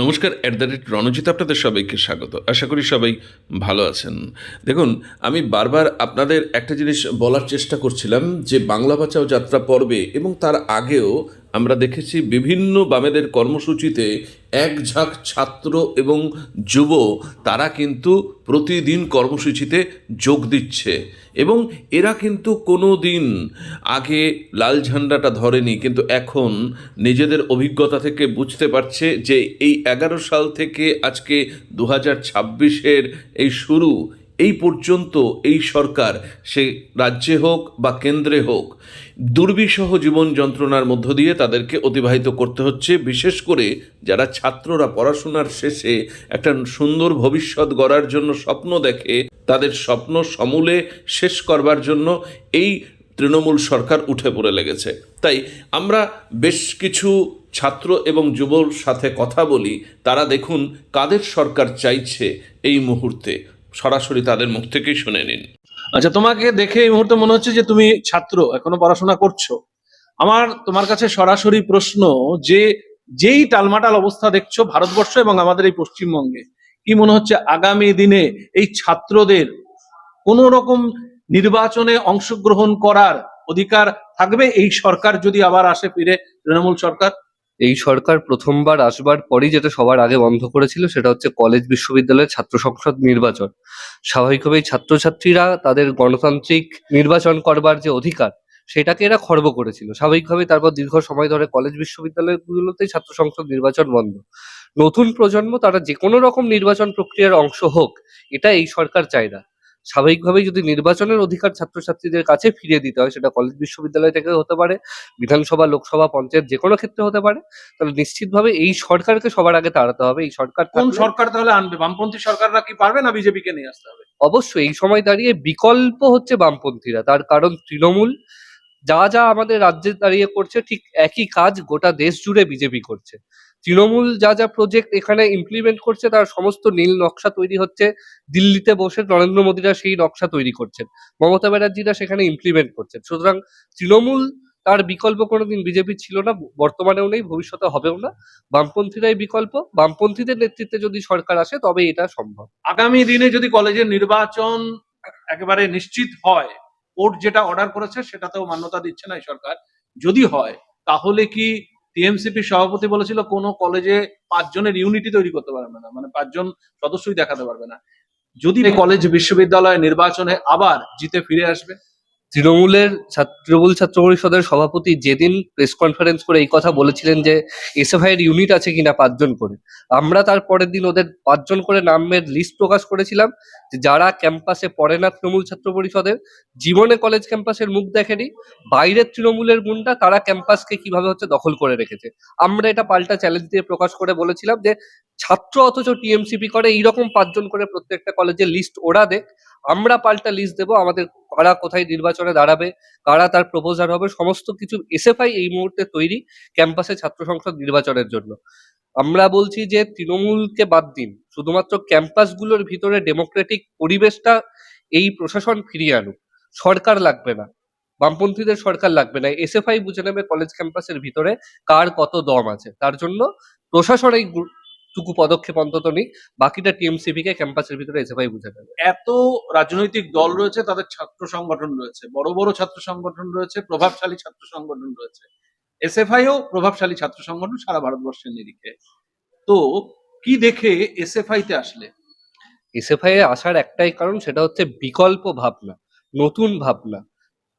নমস্কার at the rate Ranjit আপনাদের সবাইকে স্বাগত। আশা করি সবাই ভালো আছেন। দেখুন, আমি বারবার আপনাদের একটা জিনিস বলার চেষ্টা করছিলাম যে বাংলা ভাষাও যাত্রা পর্বে এবং তার আগেও আমরা দেখেছি বিভিন্ন বামেদের কর্মসূচিতে এক ঝাঁক ছাত্র এবং যুব, তারা কিন্তু প্রতিদিন কর্মসূচিতে যোগ দিচ্ছে। এবং এরা কিন্তু কোনো দিন আগে লাল ঝান্ডাটা ধরেনি, কিন্তু এখন নিজেদের অভিজ্ঞতা থেকে বুঝতে পারছে যে এই এগারো সাল থেকে আজকে দু হাজার ছাব্বিশের এই শুরু এই পর্যন্ত এই সরকার, সে রাজ্যে হোক বা কেন্দ্রে হোক, দুর্বিষহ জীবন যন্ত্রণার মধ্য দিয়ে তাদেরকে অতিবাহিত করতে হচ্ছে। বিশেষ করে যারা ছাত্ররা পড়াশোনার শেষে একটা সুন্দর ভবিষ্যৎ গড়ার জন্য স্বপ্ন দেখে, তাদের স্বপ্ন সমূলে শেষ করবার জন্য এই তৃণমূল সরকার উঠে পড়ে লেগেছে। তাই আমরা বেশ কিছু ছাত্র এবং যুবর সাথে কথা বলি। তারা দেখুন কাদের সরকার চাইছে এই মুহূর্তে। সরাসরি তাদের মুখ থেকেই শুনে নিন। আচ্ছা তোমাকে দেখে এই মুহূর্তে মনে হচ্ছে যে তুমি ছাত্র, এখনও পড়াশোনা করছ। আমার, তোমার কাছে সরাসরি প্রশ্ন, যে যেই টালমাটাল অবস্থা দেখছ ভারতবর্ষ এবং আমাদের এই পশ্চিমবঙ্গে, কি মনে হচ্ছে আগামী দিনে এই ছাত্রদের কোন রকম নির্বাচনে অংশগ্রহণ করার অধিকার থাকবে? এই সরকার যদি আবার আসে ফিরে, তৃণমূল সরকার? এই সরকার প্রথমবার আসবার পরই যেটা সবার আগে বন্ধ করেছিল সেটা হচ্ছে কলেজ বিশ্ববিদ্যালয়ের ছাত্র সংসদ নির্বাচন। স্বাভাবিকভাবেই ছাত্রছাত্রীরা তাদের গণতান্ত্রিক নির্বাচন করবার যে অধিকার, সেটাকে এরা খর্ব করেছিল। স্বাভাবিকভাবেই তারপর দীর্ঘ সময় ধরে কলেজ বিশ্ববিদ্যালয়গুলোতেই ছাত্র সংসদ নির্বাচন বন্ধ। নতুন প্রজন্ম তারা যে কোনো রকম নির্বাচন প্রক্রিয়ার অংশ হোক, এটা এই সরকার চায় না। স্বাভাবিকভাবেই যদি নির্বাচনের অধিকার ছাত্রছাত্রীদের কাছে ফিরিয়ে দিতে হয় সেটা কলেজ বিশ্ববিদ্যালয় থেকে হতে পারে বিধানসভা লোকসভা পঞ্চায়েত যে কোনো ক্ষেত্রে হতে পারে তাহলে নিশ্চিতভাবে এই সরকারকে সবার আগে তাড়াতে হবে। এই সরকার কোন সরকার তাহলে আনবে? বামপন্থী সরকাররা কি পারবে না বিজেপিকে নিয়ে আসতে হবে? অবশ্যই এই সময় দাঁড়িয়ে বিকল্প হচ্ছে বামপন্থীরা। তার কারণ তৃণমূল। যা যা আমাদের রাজ্যে দাঁড়িয়ে করছে ঠিক একই কাজ গোটা দেশ জুড়ে বিজেপি করছে। তৃণমূল যা যা প্রজেক্ট এখানে ইমপ্লিমেন্ট করছে, তার সমস্ত নীল নকশা তৈরি হচ্ছে। দিল্লিতে বসে নরেন্দ্র মোদীরা সেই নকশা তৈরি করছেন। মমতা ব্যানার্জিরা সেখানে ইমপ্লিমেন্ট করছেন। সুতরাং তৃণমূল তার বিকল্প কোনোদিন বিজেপি ছিল না, বর্তমানেও নেই, ভবিষ্যতে হবেও না। বামপন্থীরাই বিকল্প। বামপন্থীদের নেতৃত্বে যদি সরকার আসে তবে এটা সম্ভব। আগামী দিনে যদি কলেজের নির্বাচন একেবারে নিশ্চিত হয়, কোর্ট যেটা অর্ডার করেছে, সেটাতেও মান্যতা দিচ্ছে না সরকার। যদি হয়, তাহলে কি টিএমসিপি সভাপতি বলেছিল কোনো কলেজে পাঁচজনের ইউনিটি তৈরি করতে পারবে না মানে পাঁচজন সদস্যই দেখাতে পারবে না। যদি কলেজ বিশ্ববিদ্যালয় নির্বাচনে আবার জিতে ফিরে আসবে তৃণমূলের তৃণমূল ছাত্র পরিষদের সভাপতি যেদিন প্রেস কনফারেন্স করে এই কথা বলেছিলেন যে এসএফআই এর ইউনিট আছে কিনা পাঁচজন করে। আমরা তার পরের দিন ওদের পাঁচজন করে নামের লিস্ট প্রকাশ করেছিলাম যারা ক্যাম্পাসে পড়ে না তৃণমূল ছাত্র পরিষদের, জীবনে কলেজ ক্যাম্পাসের মুখ দেখেনি, বাইরের তৃণমূলের গুন্ডা তারা ক্যাম্পাসকে কীভাবে হচ্ছে দখল করে রেখেছে। আমরা এটা পাল্টা চ্যালেঞ্জ দিয়ে প্রকাশ করে বলেছিলাম যে ছাত্র অথচ টিএমসিপি করে, এইরকম পাঁচজন করে প্রত্যেকটা কলেজের লিস্ট ওরা দেখ। আমরা পাল্টা লিস্ট দেবো, আমাদের কারা কোথায় নির্বাচনে দাঁড়াবে, কারা তার প্রপোজার হবে, সমস্ত কিছু এসএফআই এই মুহূর্তে তৈরি ক্যাম্পাসে ছাত্র সংসদ নির্বাচনের জন্য। আমরা বলছি যে তৃণমূলকে বাদ দিন, শুধুমাত্র ক্যাম্পাসগুলোর ভিতরে ডেমোক্রেটিক পরিবেশটা এই প্রশাসন ফিরিয়ে আনুক। সরকার লাগবে না, বামপন্থীদের সরকার লাগবে না এসএফআই বুঝে নেবে কলেজ ক্যাম্পাসের ভিতরে কার কত দম আছে। তার জন্য প্রশাসন এই টুকু পদক্ষেপ অন্তত নিক বাকিটা টিএমসিপি কে ক্যাম্পাসের ভিতরে এসএফআই বুঝে নেবে। এত রাজনৈতিক দল রয়েছে তাদের ছাত্র সংগঠন রয়েছে বড় বড় ছাত্র সংগঠন রয়েছে প্রভাবশালী ছাত্র সংগঠন রয়েছে। এসএফআইও প্রভাবশালী ছাত্র সংগঠন সারা ভারতবর্ষের নিরিখে। তো কি দেখে এসএফআই তে আসলে? এসএফআই এ আসার একটাই কারণ সেটা হচ্ছে বিকল্প ভাবনা নতুন ভাবনা।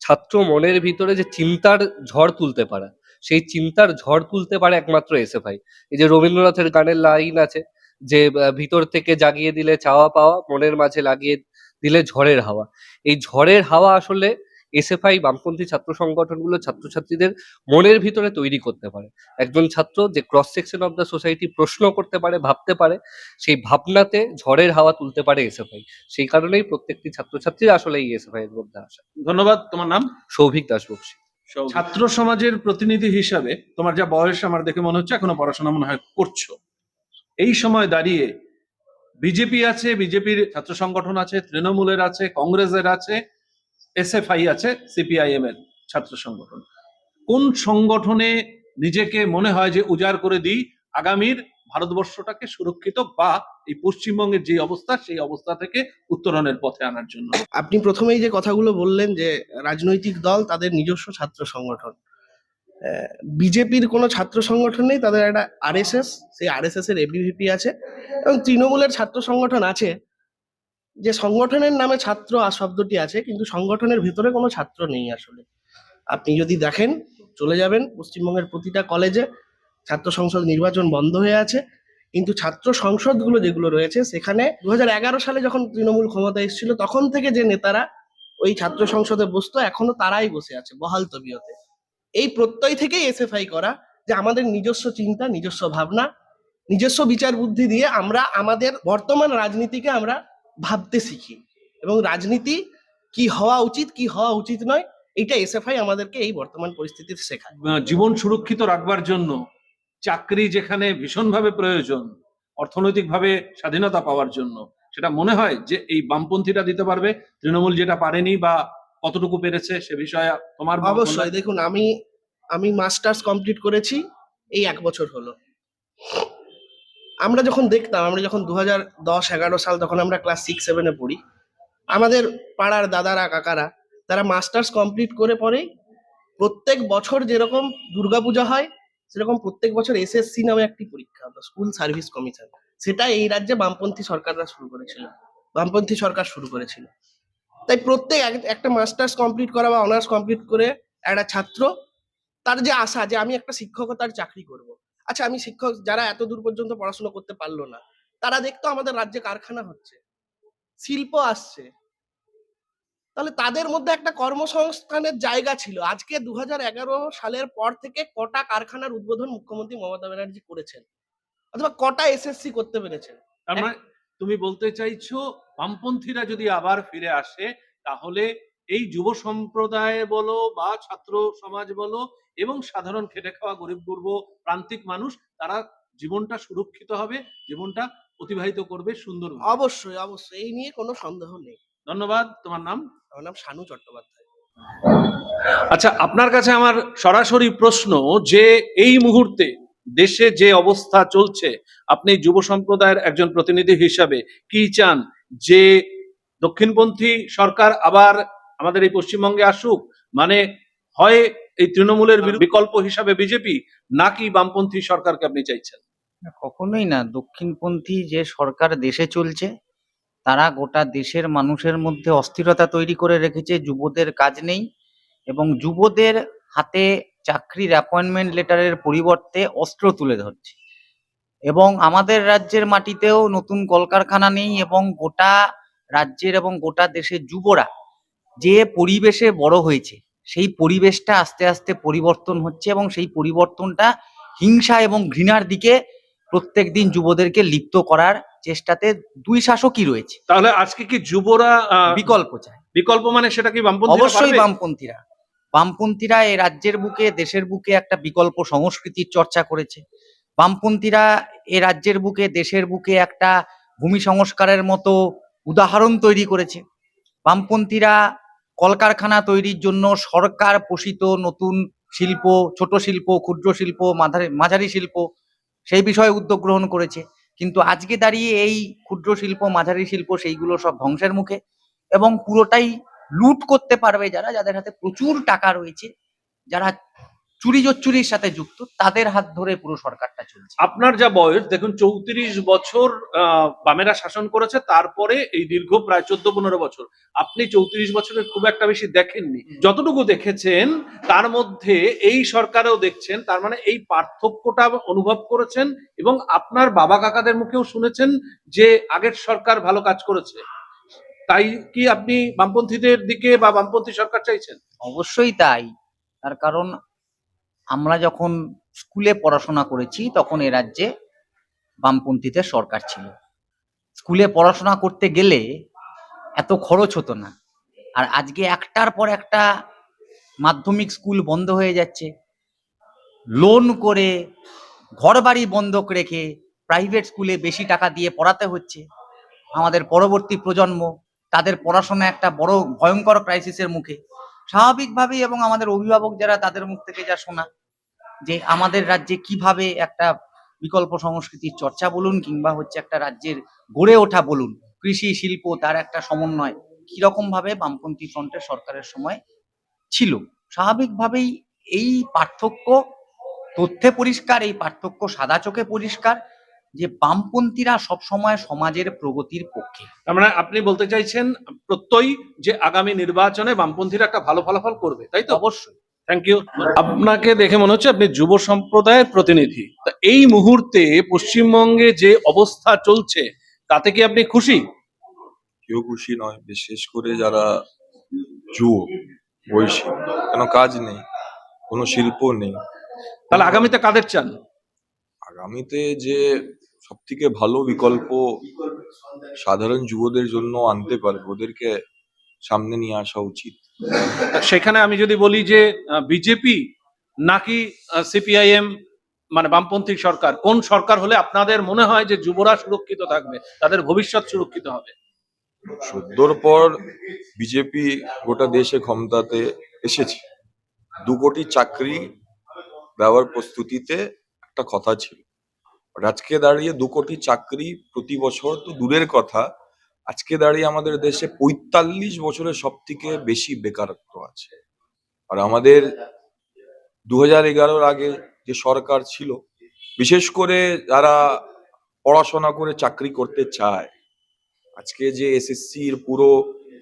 ছাত্র মনের ভিতরে যে চিন্তার ঝড় তুলতে পারা সেই চিন্তার ঝড় তুলতে পারে একমাত্র এসএফআই এই যে রবীন্দ্রনাথের গানের লাইন আছে যে ভিতর থেকে জাগিয়ে দিলে চাওয়া পাওয়া মনের মাঝে লাগিয়ে দিলে ঝড়ের হাওয়া। এই ঝড়ের হাওয়া আসলে এসএফআই বামপন্থী ছাত্র সংগঠনগুলো ছাত্রছাত্রীদের মনের ভিতরে তৈরি করতে পারে। একজন ছাত্র যে cross section of the society প্রশ্ন করতে পারে ভাবতে পারে সেই ভাবনাতে ঝড়ের হাওয়া তুলতে পারে এসএফআই সেই কারণেই প্রত্যেকটি ছাত্রছাত্রী আসলে এই এসএফআই এর মধ্যে আসে। ধন্যবাদ। তোমার নাম? সৌভিক দাসবক্সী ছাত্র সমাজের প্রতিনিধি হিসাবে তোমার যা বয়স, আমার দেখে মনে হচ্ছে এখনও পড়াশোনা মনে হয় করছ। এই সময় দাঁড়িয়ে বিজেপি আছে, বিজেপির ছাত্র সংগঠন আছে, তৃণমূলের আছে, কংগ্রেসের আছে, এসএফআই আছে সিপিআইএম এর ছাত্র সংগঠন। কোন সংগঠনে নিজেকে মনে হয় যে উজাড় করে দিই আগামীর ভারতবর্ষটাকে সুরক্ষিত বা এই পশ্চিমবঙ্গের যে অবস্থা, সেই অবস্থা থেকে উত্তরণের পথে আনার জন্য। আপনি প্রথমেই যে কথাগুলো বললেন যে রাজনৈতিক দল তাদের নিজস্ব ছাত্র সংগঠন বিজেপির কোনো ছাত্র সংগঠন নেই, তাদের একটা আরএসএস সেই আরএসএস এর এবিভিপি আছে এবং তৃণমূলের ছাত্র সংগঠন আছে, যে সংগঠনের নামে ছাত্র শব্দটি আছে, কিন্তু সংগঠনের ভেতরে কোনো ছাত্র নেই আসলে। আপনি যদি দেখেন, চলে যাবেন পশ্চিমবঙ্গের প্রতিটা কলেজে ছাত্র সংসদ নির্বাচন বন্ধ হয়ে আছে। কিন্তু ছাত্র সংসদগুলো যেগুলো রয়েছে, সেখানে দু হাজার এগারো সালে যখন তৃণমূল ক্ষমতা এসেছিল, তখন থেকে যে নেতারা ওই ছাত্র সংসদে বসতো, এখনও তারাই বসে আছে বহাল তবিয়তে। এই প্রত্যয় থেকেই এসএফআই করা যে আমাদের নিজস্ব চিন্তা, নিজস্ব ভাবনা, নিজস্ব বিচার বুদ্ধি দিয়ে আমরা আমাদের বর্তমান রাজনীতিকে আমরা ভাবতে শিখি। এবং রাজনীতি কি হওয়া উচিত, কি হওয়া উচিত নয় এটা এসএফআই আমাদেরকে এই বর্তমান পরিস্থিতিতে শেখায়। জীবন সুরক্ষিত রাখবার জন্য চাকরি যেখানে ভীষণভাবে প্রয়োজন, অর্থনৈতিকভাবে স্বাধীনতা পাওয়ার জন্য, সেটা মনে হয় যে এই বামপন্থীরা দিতে পারবে? তৃণমূল যেটা পারেনি বা কতটুকু পেরেছে সে বিষয়ে তোমার অবশ্যই, দেখুন, আমি আমি মাস্টার্স কমপ্লিট করেছি, এই এক বছর হলো। আমরা যখন দেখতাম, আমরা যখন দু হাজার দশ, এগারো সাল তখন আমরা ক্লাস সিক্স সেভেনে পড়ি, আমাদের পাড়ার দাদারা, কাকারা, তারা মাস্টার্স কমপ্লিট করে পরেই প্রত্যেক বছর যেরকম দুর্গাপূজা হয় সেরকম প্রত্যেক বছর এসএসসি নামে একটি পরীক্ষা হতো স্কুল সার্ভিস কমিশন সেটা এই রাজ্যে বামপন্থী সরকাররা শুরু করেছিল। বামপন্থী সরকার শুরু করেছিল। তাই প্রত্যেক একটা মাস্টার্স কমপ্লিট করা বা অনার্স কমপ্লিট করে একটা ছাত্র, তার যে আশা যে আমি একটা শিক্ষকতার চাকরি করব। আচ্ছা আমি শিক্ষক যারা এত দূর পর্যন্ত পড়াশোনা করতে পারল না, তারা দেখতো আমাদের রাজ্যে কারখানা হচ্ছে। শিল্প আসছে। তাহলে তাদের মধ্যে একটা কর্মসংস্থানের জায়গা ছিল। আজকে দু হাজার এগারো সালের পর থেকে কটা কারখানার উদ্বোধন মুখ্যমন্ত্রী মমতা ব্যানার্জি করেছেন? অথবা কটা এসএসসি করতে পেরেছেন? মানে তুমি বলতে চাইছো বামপন্থীরা যদি আবার ফিরে আসে তাহলে এই যুব সম্প্রদায় বলো বা ছাত্র সমাজ বলো এবং সাধারণ খেটে খাওয়া গরিব গুরব প্রান্তিক মানুষ তারা জীবনটা সুরক্ষিত হবে জীবনটা অতিবাহিত করবে সুন্দর অবশ্যই অবশ্যই। এই নিয়ে কোনো সন্দেহ নেই। ধন্যবাদ। তোমার নাম? আমার নাম শানু চট্টোপাধ্যায়। আচ্ছা আপনার কাছে আমার সরাসরি প্রশ্ন যে এই মুহূর্তে দেশে যে অবস্থা চলছে আপনি যুব সম্প্রদায়ের একজন প্রতিনিধি হিসাবে কি চান? যে দক্ষিণপন্থী সরকার আবার আমাদের এই পশ্চিমবঙ্গে আসুক মানে হয় এই তৃণমূলের বিকল্প হিসাবে বিজেপি নাকি বামপন্থী সরকারকে আপনি চাইছেন? না, কখনোই না। দক্ষিণপন্থী যে সরকার দেশে চলছে তারা গোটা দেশের মানুষের মধ্যে অস্থিরতা তৈরি করে রেখেছে, যুবদের কাজ নেই এবং যুবদের হাতে চাকরির অ্যাপয়েন্টমেন্ট লেটারের পরিবর্তে অস্ত্র তুলে ধরছে। এবং আমাদের রাজ্যের মাটিতেও নতুন কলকারখানা নেই এবং গোটা রাজ্যের এবং গোটা দেশের যুবরা যে পরিবেশে বড় হয়েছে, সেই পরিবেশটা আস্তে আস্তে পরিবর্তন হচ্ছে এবং সেই পরিবর্তনটা হিংসা এবং ঘৃণার দিকে প্রত্যেক দিন যুবদেরকে লিপ্ত করার চেষ্টাতে দুই শাসকই রয়েছে। তাহলে আজকে কি যুবরা বিকল্প চায়। বিকল্প মানে সেটা কি বামপন্থী অবশ্যই বামপন্থীরা। বামপন্থীরা এই রাজ্যের বুকে দেশের বুকে একটা বিকল্প সংস্কৃতির চর্চা করেছে। বামপন্থীরা এ রাজ্যের বুকে দেশের বুকে একটা ভূমি সংস্কারের মতো উদাহরণ তৈরি করেছে। বামপন্থীরা কলকারখানা তৈরির জন্য সরকার পোষিত নতুন শিল্প ছোট শিল্প ক্ষুদ্র শিল্প মাঝারি মাঝারি শিল্প সেই বিষয়ে উদ্যোগ গ্রহণ করেছে। কিন্তু আজকে দাঁড়িয়ে এই ক্ষুদ্র শিল্প, মাঝারি শিল্প সেইগুলো সব ধ্বংসের মুখে এবং পুরোটাই লুট করতে পারবে যারা, যাদের হাতে প্রচুর টাকা রয়েছে, যারা চুরি চুরির সাথে যুক্ত তাদের হাত ধরে পুরো সরকারটা চলছে। আপনার যা বয়স দেখুন চৌত্রিশ বছর বামেরা শাসন করেছে তারপরে এই দীর্ঘ প্রায় চোদ্দ পনেরো বছর। আপনি চৌত্রিশ বছরের খুব একটা বেশি দেখেননি। যতটুকু দেখেছেন তার মধ্যে এই সরকারেও দেখছেন তার মানে এই পার্থক্যটা অনুভব করেছেন এবং আপনার বাবা কাকাদের মুখেও শুনেছেন যে আগের সরকার ভালো কাজ করেছে। তাই কি আপনি বামপন্থীদের দিকে বা বামপন্থী সরকার চাইছেন? অবশ্যই তাই। তার কারণ আমরা যখন স্কুলে পড়াশোনা করেছি তখন এ রাজ্যে বামপন্থীদের সরকার ছিল। স্কুলে পড়াশোনা করতে গেলে এত খরচ হতো না। আর আজকে একটার পর একটা মাধ্যমিক স্কুল বন্ধ হয়ে যাচ্ছে। লোন করে ঘর বাড়ি বন্ধক রেখে প্রাইভেট স্কুলে বেশি টাকা দিয়ে পড়াতে হচ্ছে। আমাদের পরবর্তী প্রজন্ম তাদের পড়াশোনা একটা বড় ভয়ঙ্কর ক্রাইসিসের মুখে। স্বাভাবিকভাবেই এবং আমাদের অভিভাবক যারা তাদের মুখ থেকে যা শোনা, যে আমাদের রাজ্যে কীভাবে একটা বিকল্প সংস্কৃতির চর্চা বলুন কিংবা হচ্ছে একটা রাজ্যের গড়ে ওঠা বলুন, কৃষি, শিল্প তার একটা সমন্বয় কীরকম ভাবে বামপন্থী ফ্রন্টের সরকারের সময় ছিল। স্বাভাবিকভাবেই এই পার্থক্য তথ্যে পরিষ্কার, এই পার্থক্য সাদা চোখে পরিষ্কার যে বামপন্থীরা সবসময় সমাজের প্রগতির পক্ষে। তার মানে আপনি বলতে চাইছেন প্রত্যয়ই যে আগামী নির্বাচনে বামপন্থীরা একটা ভালো ফলাফল করবে তাই তো? অবশ্যই। থ্যাংক ইউ আপনাকে দেখে মনে হচ্ছে আপনি যুব সম্প্রদায়ের প্রতিনিধি। তা এই মুহূর্তে পশ্চিমবঙ্গে যে অবস্থা চলছে তাতে কি আপনি খুশি? কেউ খুশি নয় বিশেষ করে যারা যুবক বয়সী কেন কাজ নেই কোনো শিল্প নেই। তাহলে আগামীতে কাদের চান? আগামীতে যে সব থেকে ভালো বিকল্প সাধারণ যুবদের জন্য আনতে পারবে ওদেরকে সামনে নিয়ে আসা উচিত। সেখানে আমি যদি বলি যে বিজেপি নাকি সিপিআইএম মানে বামপন্থী সরকার কোন সরকার হলে আপনাদের মনে হয় যে যুবরা সুরক্ষিত থাকবে তাদের ভবিষ্যৎ সুরক্ষিত হবে? সদ্যর পর বিজেপি গোটা দেশে ক্ষমতাতে এসেছে। দু কোটি চাকরি দেওয়ার প্রস্তুতিতে একটা কথা ছিল। আজকে দাঁড়িয়ে দু কোটি চাকরি প্রতি বছর তো দূরের কথা। আজকে দাঁড়িয়ে আমাদের দেশে পঁয়তাল্লিশ বছরের সব থেকে বেশি বেকারত্ব আছে। আর আমাদের দু হাজার এগারোর আগে যে সরকার ছিল, বিশেষ করে যারা পড়াশোনা করে চাকরি করতে চায়, আজকে যে এসএসসির পুরো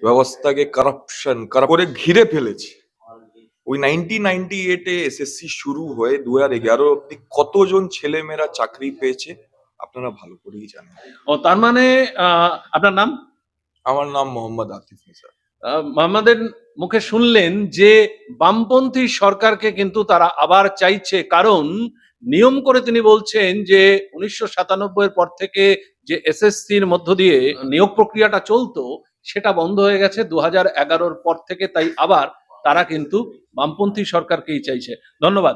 ব্যবস্থাকে কারাপশন করে ঘিরে ফেলেছে ওই নাইনটিন নাইনটি এইটে এসএসসি শুরু হয়ে দু হাজার এগারো অব্দি কতজন ছেলেমেয়েরা চাকরি পেয়েছে আপনারা ভালো করেই জানেন। ও তার মানে আপনার নাম? আমার নাম মোহাম্মদ আতিফ নিসার। আহ, আমাদের মুখে শুনলেন যে বামপন্থী সরকারকে কিন্তু তারা আবার চাইছে কারণ নিয়ম করে তিনি বলছেন যে উনিশশো সাতানব্বই পর থেকে যে এসএসসির মধ্য দিয়ে নিয়োগ প্রক্রিয়াটা চলতো সেটা বন্ধ হয়ে গেছে দু হাজার এগারোর পর থেকে তাই আবার তারা কিন্তু বামপন্থী সরকারকেই চাইছে। ধন্যবাদ।